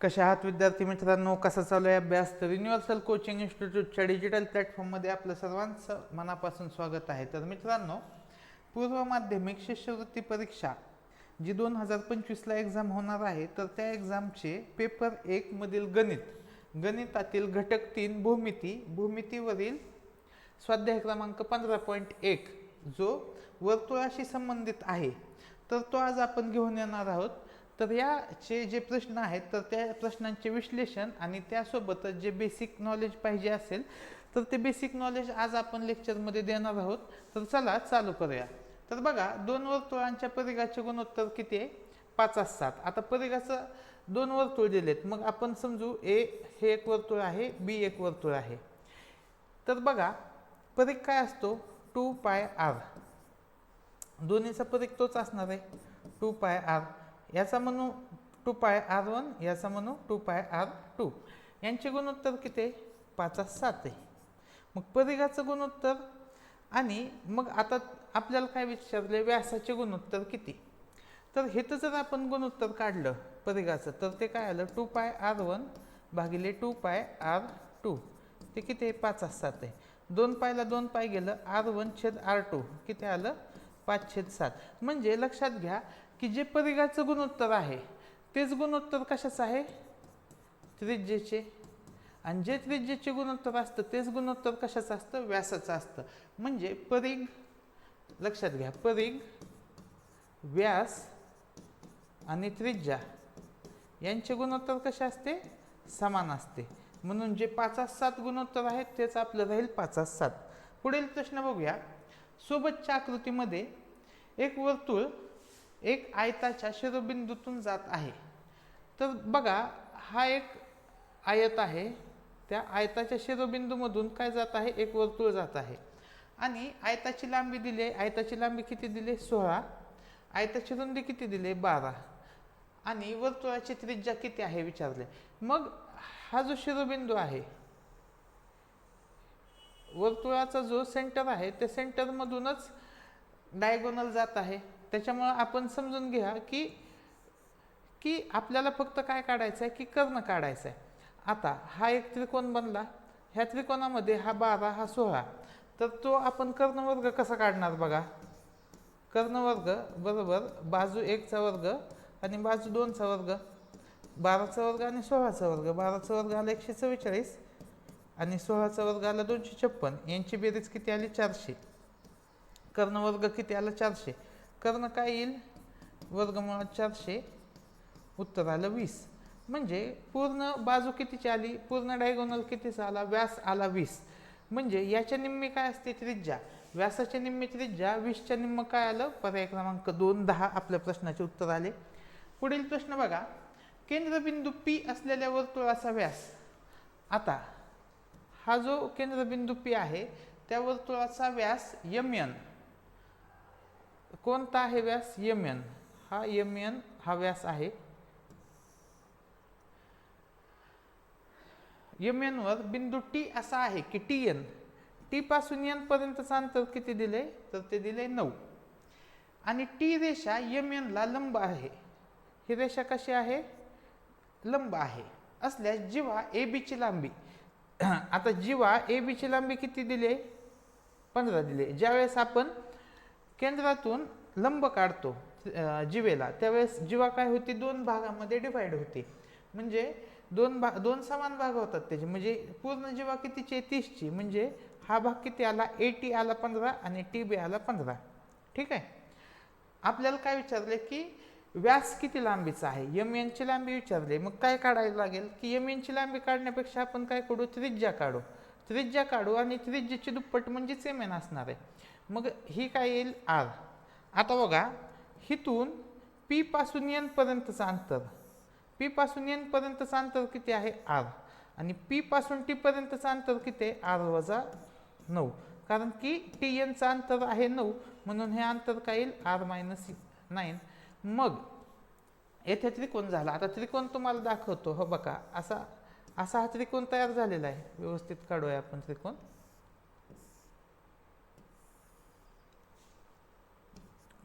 कशा आहात विद्यार्थी मित्रांनो? कसा चालू आहे अभ्यास? तर युनिव्हर्सल कोचिंग इन्स्टिट्यूटच्या डिजिटल प्लॅटफॉर्ममध्ये आपलं सर्वांचं मनापासून स्वागत आहे. तर मित्रांनो पूर्व माध्यमिक शिष्यवृत्ती परीक्षा जी दोन हजार पंचवीसला एक्झाम होणार आहे तर त्या एक्झामचे पेपर एकमधील गणित गणितातील घटक तीन भूमिती भूमितीवरील स्वाध्याय क्रमांक पंधरा पॉईंट एक जो वर्तुळाशी संबंधित आहे तर तो आज आपण घेऊन येणार आहोत. तर याचे जे प्रश्न आहेत तर त्या प्रश्नांचे विश्लेषण आणि त्यासोबतच जे बेसिक नॉलेज पाहिजे असेल तर ते बेसिक नॉलेज आज आपण लेक्चरमध्ये देणार आहोत. तर चला चालू करूया. तर बघा दोन वर्तुळांच्या परिघाचे गुणोत्तर किती आहे? पाच सात. आता परिघाचं दोन वर्तुळ दिलेत. मग आपण समजू ए हे एक वर्तुळ आहे बी एक वर्तुळ आहे. तर बघा परिघ काय असतो? To pi R. दोन्हीचा परिघ तोच असणार आहे. To pi R. याचा म्हणू टू पाय आर वन याचा म्हणू टू पाय आर टू. यांचे गुणोत्तर किती? आहे पाचास सात आहे. मग परिघाचं गुणोत्तर आणि मग आता आपल्याला काय विचारले? व्यासाचे गुणोत्तर किती? तर हे तर जर आपण गुणोत्तर काढलं परिघाचं तर ते काय आलं? टू पाय आर वन भागिले टू पाय आर टू. ते किती? आहे पाच सात आहे. दोन पायला दोन पाय गेलं आर वन छेद आर टू. किती आलं? पाच छेद सात. म्हणजे लक्षात घ्या की जे परिघाचं गुणोत्तर आहे तेच गुणोत्तर कशाचं आहे? त्रिज्येचे. आणि जे त्रिज्येचे गुणोत्तर असतं तेच गुणोत्तर कशाचं असतं? व्यासाचं असतं. म्हणजे परिघ लक्षात घ्या परिघ व्यास आणि त्रिज्या यांचे गुणोत्तर कसे असते? समान असते. म्हणून जे पाचास सात गुणोत्तर आहेत तेच आपलं राहील पाचास सात. पुढील प्रश्न बघूया. सोबतच्या आकृतीमध्ये एक वर्तुळ एक आयताच्या शिरोबिंदूतून जात आहे. तर बघा हा एक आयत आहे. त्या आयताच्या शिरोबिंदूमधून काय जात आहे? एक वर्तुळ जात आहे. आणि आयताची लांबी दिली आहे. आयताची लांबी किती दिली? सोळा. आयताची रुंदी किती दिली? बारा. आणि वर्तुळाची त्रिज्या किती आहे? विचारले. मग हा जो शिरोबिंदू आहे वर्तुळाचा जो सेंटर आहे त्या सेंटरमधूनच डायगोनल जात आहे. त्याच्यामुळं आपण समजून घ्या की की आपल्याला फक्त काय काढायचं आहे की कर्ण काढायचं आहे आता हा एक त्रिकोण बनला. ह्या त्रिकोणामध्ये हा बारा हा सोळा. तर तो आपण कर्णवर्ग कसा काढणार बघा? कर्णवर्ग बरोबर बाजू एकचा वर्ग आणि बाजू दोनचा वर्ग. बाराचा वर्ग आणि सोळाचा वर्ग. बाराचा वर्ग आला एकशे चव्वेचाळीस. आणि सोळाचा वर्ग आला दोनशे छप्पन. यांची बेरीज किती आली? चारशे. कर्णवर्ग किती आला? चारशे. कर्ण काय येईल? वर्गमुळात चारशे. उत्तर आलं वीस. म्हणजे पूर्ण बाजू कितीची आली? पूर्ण डायगोनल कितीचा आला? व्यास आला वीस. म्हणजे याच्या निम्मी काय असते? त्रिज्या. व्यासाच्या निम्मी त्रिज्या वीसच्या निम्म काय आलं? पर्याय क्रमांक दोन दहा आपल्या प्रश्नाचे उत्तर आले. पुढील प्रश्न बघा. केंद्रबिंदू पी असलेल्या वर्तुळाचा व्यास. आता हा जो केंद्रबिंदू पी आहे त्या वर्तुळाचा व्यास यम एन कोणता आहे व्यास यम एन हा यम एन हा व्यास आहे. यम वर बिंदू टी असा आहे की टी एन टी पासून एन पर्यंतचं अंतर किती दिले तर ते दिले नऊ. आणि टी रेषा यम ला लंब आहे. ही रेषा कशी आहे? लंब आहे. असल्यास जेव्हा ए बीची लांबी आता जीवा ए बीची लांबी किती दिली पंधरा दिले ज्यावेळेस आपण केंद्रातून लंब काढतो जिवेला जीवेला त्यावेळेस जीवा काय होती? दोन भागामध्ये डिवाईड होते. म्हणजे दोन भाग दोन समान भाग होतात त्याचे. म्हणजे पूर्ण जीवा कितीची आहे? तीसची. म्हणजे हा भाग किती आला? ए टी आला पंधरा आणि टी बी आला पंधरा. ठीक आहे? आपल्याला काय विचारले की व्यास किती लांबीचा आहे? यम यांची लांबी विचारली. मग काय काढायला लागेल? की यम यांची लांबी काढण्यापेक्षा आपण काय करू? त्रिज्या काढू. त्रिज्या काढू आणि त्रिज्याची दुप्पट म्हणजेच एम एन असणार आहे. मग ही काय येईल? आर. आता बघा हिथून पी पासून अंतर. पी पासून अंतर किती आहे? आर. आणि पी पासून अंतर किती आहे? आर वजा नऊ. कारण की टी एनचं अंतर आहे नऊ. म्हणून हे अंतर काय येईल? R minus nine. मग येथे त्रिकोण झाला. आता त्रिकोण तुम्हाला दाखवतो. हो बघा असा असा हा त्रिकोण तयार झालेला आहे. व्यवस्थित काढूया आपण त्रिकोण.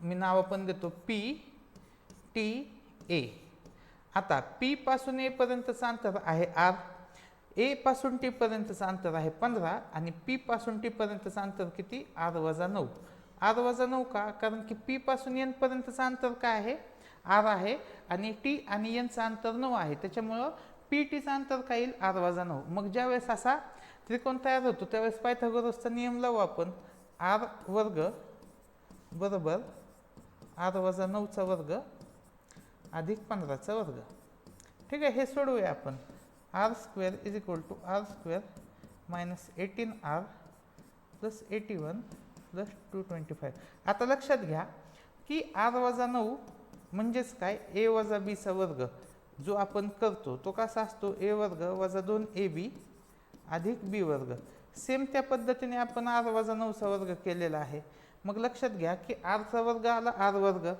मी नाव पण देतो. P T A. आता पी पासून ए पर्यंतचं अंतर आहे आर. ए पासून टी पर्यंतचं अंतर आहे पंधरा आणि पी पासून टी पर्यंतचं अंतर किती? आर वजा नऊ. आर वजा नऊ का? कारण की पी पासून एन पर्यंतचं अंतर काय आहे? आर आहे आणि टी आणि एनचं अंतर नऊ आहे. त्याच्यामुळं पी टीचं अंतर काय येईल आर वजा नऊ मग ज्यावेळेस असा त्रिकोण तयार होतो त्यावेळेस पायथागोरसचा नियम लावू आपण. आर वर्ग बरोबर आर वजा नऊचा वर्ग अधिक पंधराचा वर्ग. ठीक आहे हे सोडवूया आपण. R square is equal to r square minus eighteen r plus eighty one plus two twenty five. आता लक्षात घ्या की आर वजा नऊ म्हणजेच काय? ए वजा बीचा वर्ग. जो आपण करतो तो कसा असतो? ए वर्ग वजा दोन ए बी अधिक बी वर्ग. सेम त्या पद्धतीने आपण आर वजा नऊचा वर्ग केलेला आहे. मग लक्षात घ्या की आरचा वर्ग आला आर वर्ग.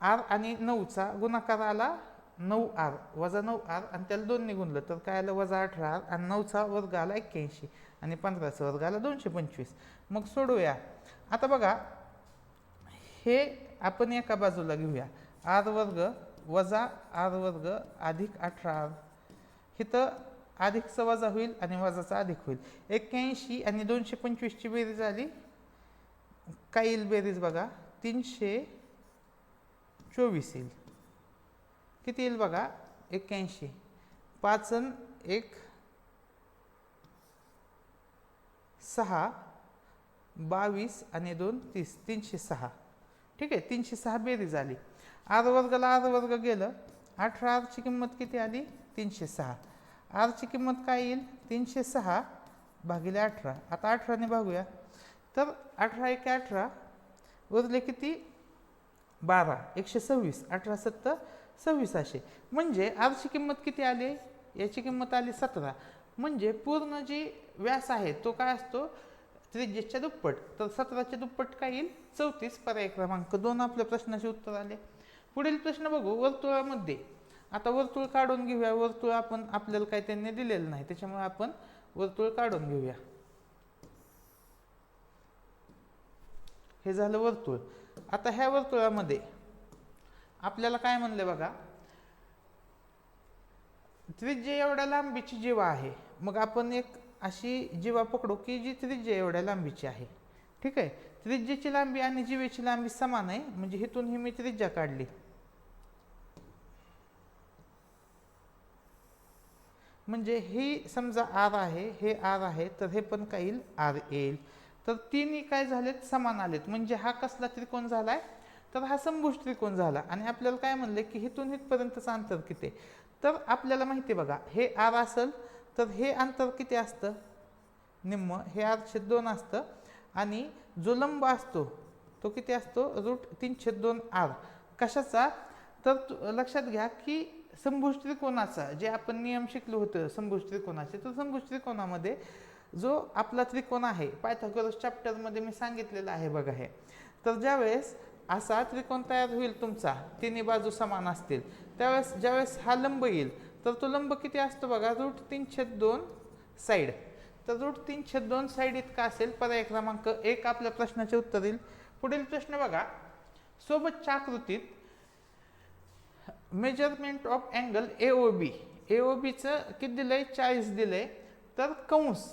आर आणि नऊचा गुणाकार आला नऊ आर. वजा नऊ आर आणि त्याला दोनने गुणलं तर काय आलं? वजा अठरा आर आणि नऊचा वर्ग आला एक्क्याऐंशी. आणि पंधराचा वर्ग आला दोनशे पंचवीस. मग सोडूया. आता बघा हे आपण एका बाजूला घेऊया. आर वर्ग वजा आर वर्ग अधिक अठरा. आर इथं अधिकचा वजा होईल आणि वजाचा अधिक होईल. एक्क्याऐंशी आणि दोनशे पंचवीसची बेरीज आली काय येईल बेरीज बघा. तीनशे चोवीस येईल. किती येईल बघा? एक्क्याऐंशी. पाच एक. सहा. बावीस आणि दोन तीस. तीनशे सहा. ठीक आहे तीनशे सहा बेरीज आली आर वर्गाला आर वर्ग गेलं अठरा आरची किंमत किती आली? तीनशे सहा. आरची किंमत काय येईल? तीनशे सहा भागिले अठरा. आता अठराने भागूया. तर अठरा एक अठरा उरले किती? बारा. एकशे सव्वीस. अठरा सत्तर सव्वीस म्हणजे आरची किंमत किती आली? याची किंमत आली सतरा. म्हणजे पूर्ण जी व्यास आहे तो काय असतो? त्रिज्येच्या दुप्पट. तर सतराच्या दुप्पट काय येईल? चौतीस पर्याय क्रमांक. दोन आपल्या प्रश्नाचे उत्तर आले. पुढील प्रश्न बघू. वर्तुळामध्ये. आता वर्तुळ काढून घेऊया. वर्तुळ आपण आपल्याला काही त्यांनी दिलेलं नाही. त्याच्यामुळे आपण वर्तुळ काढून घेऊया. हे झालं वर्तुळ. आता ह्या वर्तुळामध्ये आपल्याला काय म्हणलं बघा? त्रिज्य एवढ्या लांबीची जीवा आहे. मग आपण एक अशी जीवा पकडू की जी त्रिज्या एवढ्या लांबीची आहे. ठीक आहे? त्रिज्येची लांबी आणि जीवेची लांबी समान आहे. म्हणजे हिथून ही मी त्रिज्या काढली. म्हणजे ही समजा आर आहे हे आर आहे तर हे पण काय येईल? आर येईल. तर तिन्ही काय झालेत? समान आलेत. म्हणजे हा कसला त्रिकोण झाला आहे तर हा समभुज त्रिकोण झाला. आणि आपल्याला काय म्हणले की हिथून हिथपर्यंतचं अंतर किती आहे? तर आपल्याला माहिती आहे बघा हे आर असेल तर हे अंतर किती असतं? निम्म. हे आरशे दोन असतं. आणि जो लंब असतो तो किती असतो? रूट तीनशे दोन आर. कशाचा? तर लक्षात घ्या की संभुज त्रिकोणाचा जे आपण नियम शिकलो होतं संभुज त्रिकोणाचे तर संभुज त्रिकोणामध्ये जो आपला त्रिकोण आहे पायथागोरस चॅप्टरमध्ये मी सांगितलेलं आहे बघा हे. तर ज्यावेळेस असा त्रिकोण तयार होईल तुमचा तिन्ही बाजू समान असतील. त्यावेळेस ज्यावेळेस हा लंब येईल तर तो लंब किती असतो बघा? रूट तीनशे दोन साईड. तर रूट तीनशे दोन साईड इतका असेल पर्याय क्रमांक एक आपल्या प्रश्नाचे उत्तर येईल. पुढील प्रश्न बघा. सोबतच्या आकृतीत measurement of angle A O B A O बीचं किती दिलं आहे चाळीस दिलं आहे तर कंस.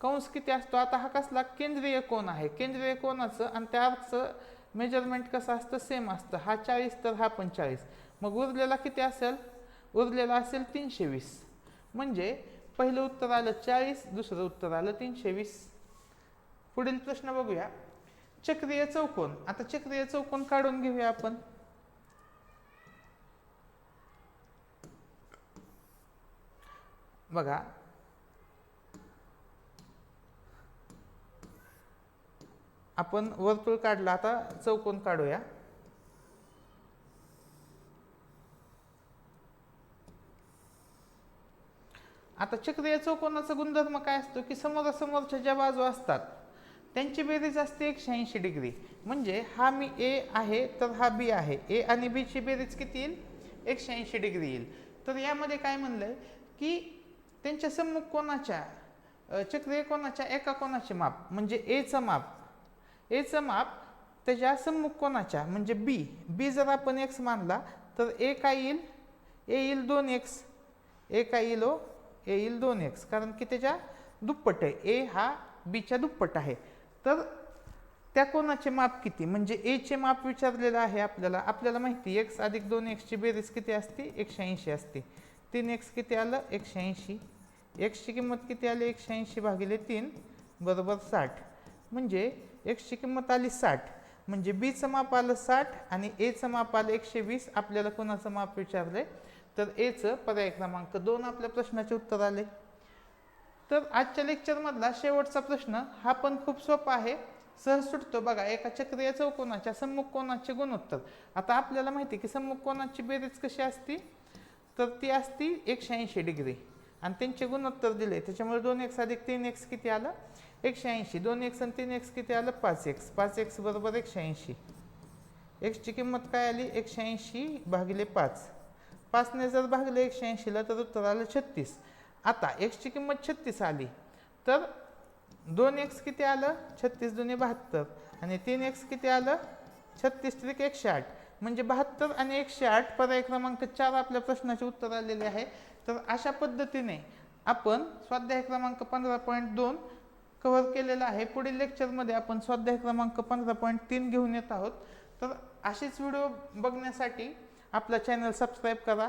कंस किती असतो? आता हा कसला? केंद्रीय कोण आहे. केंद्रीय कोणाचं आणि त्याचं मेजरमेंट कसं असतं? सेम असतं. हा चाळीस तर हा पण चाळीस. मग उरलेला किती असेल? उरलेला असेल तीनशे वीस. म्हणजे पहिलं उत्तर आलं चाळीस दुसरं उत्तर आलं तीनशे वीस. पुढील प्रश्न बघूया. चक्रीय चौकोन. आता चक्रीय चौकोन काढून घेऊया आपण. बघा. आपण वर्तुळ काढला. आता चौकोन काढूया. आता चक्रीय चौकोनाचा गुणधर्म काय असतो की समोरासमोरच्या ज्या बाजू असतात त्यांची बेरीज असते एकशे ऐंशी डिग्री. म्हणजे हा मी ए आहे तर हा बी आहे. ए आणि बीची बेरीज किती येईल? एकशे ऐंशी डिग्री येईल. तर यामध्ये काय म्हणलंय की त्यांच्या सम्मुख कोणाच्या चक्रीय कोणाच्या? एका कोणाचे माप. म्हणजे एचं माप. एचं माप त्याच्या सम्मुख कोणाच्या? म्हणजे बी बी जर आपण एक्स मानला तर ए काय येईल? ए येईल दोन एक्स ए काय येईल ओ येईल दोन एक्स कारण की त्याच्या दुप्पट आहे. ए हा बीच्या दुप्पट आहे. तर त्या कोणाचे माप किती? म्हणजे एचे माप विचारलेलं आहे आपल्याला. आपल्याला माहिती एक्स अधिक दोन एक्सची बेरीज किती असते? एकशे ऐंशी असते. तीन एक्स किती आलं? एकशे ऐंशी. एक्सची किंमत किती आली? एकशे ऐंशी भागिले तीन बरोबर साठ. म्हणजे एक्सची किंमत आली साठ. म्हणजे बीचं माप आलं साठ आणि एचं माप आलं एकशे वीस. आपल्याला कोणाचं माप विचारलं आहे तर एचं पर्याय क्रमांक. दोन आपल्या प्रश्नाचे उत्तर आले. तर आजच्या लेक्चरमधला शेवटचा प्रश्न हा पण खूप सोपा आहे. सहज सुटतो बघा एका चक्रीय चौकोनाच्या सम्मुख कोणाचे गुणोत्तर. आता आपल्याला माहिती आहे की सम्मुख कोणाची बेरीज कशी असती? तर ती असती एकशे ऐंशी डिग्री. आणि त्यांचे गुणोत्तर दिले त्याच्यामुळे दोन एक्स अधिक तीन एक्स किती आलं? एकशे ऐंशी. दोन एक्स आणि तीन एक्स किती आलं? पाच एक्स. पाच एक्स बरोबर एकशे ऐंशी. एक्सची किंमत काय आली? एकशे ऐंशी भागिले पाच. पाचने जर भागले एकशे ऐंशीला तर उत्तर आलं छत्तीस. आता एक्सची किंमत छत्तीस आली. तर दोन एक्स किती आलं? छत्तीस दोन्ही बहात्तर. आणि तीन एक्स किती आलं? छत्तीस त्रिक एकशे आठ. म्हणजे बहात्तर आणि एकशे आठ पर्याय क्रमांक चार आपल्या प्रश्नाचे उत्तर आलेले आहे. तर अशा पद्धतीने आपण स्वाध्याय क्रमांक पंधरा पॉईंट दोन कव्हर केलेला आहे. पुढील लेक्चरमध्ये आपण स्वाध्याय क्रमांक पंधरा पॉईंट तीन घेऊन येत आहोत. तर असेच व्हिडिओ बघण्यासाठी आपला चॅनल सबस्क्राईब करा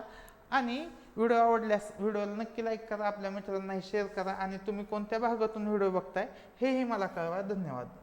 आणि व्हिडिओ आवडल्यास व्हिडिओला नक्की लाईक करा. आपल्या मित्रांनाही शेअर करा आणि तुम्ही कोणत्या भागातून व्हिडिओ बघताय हेही मला कळवा. धन्यवाद.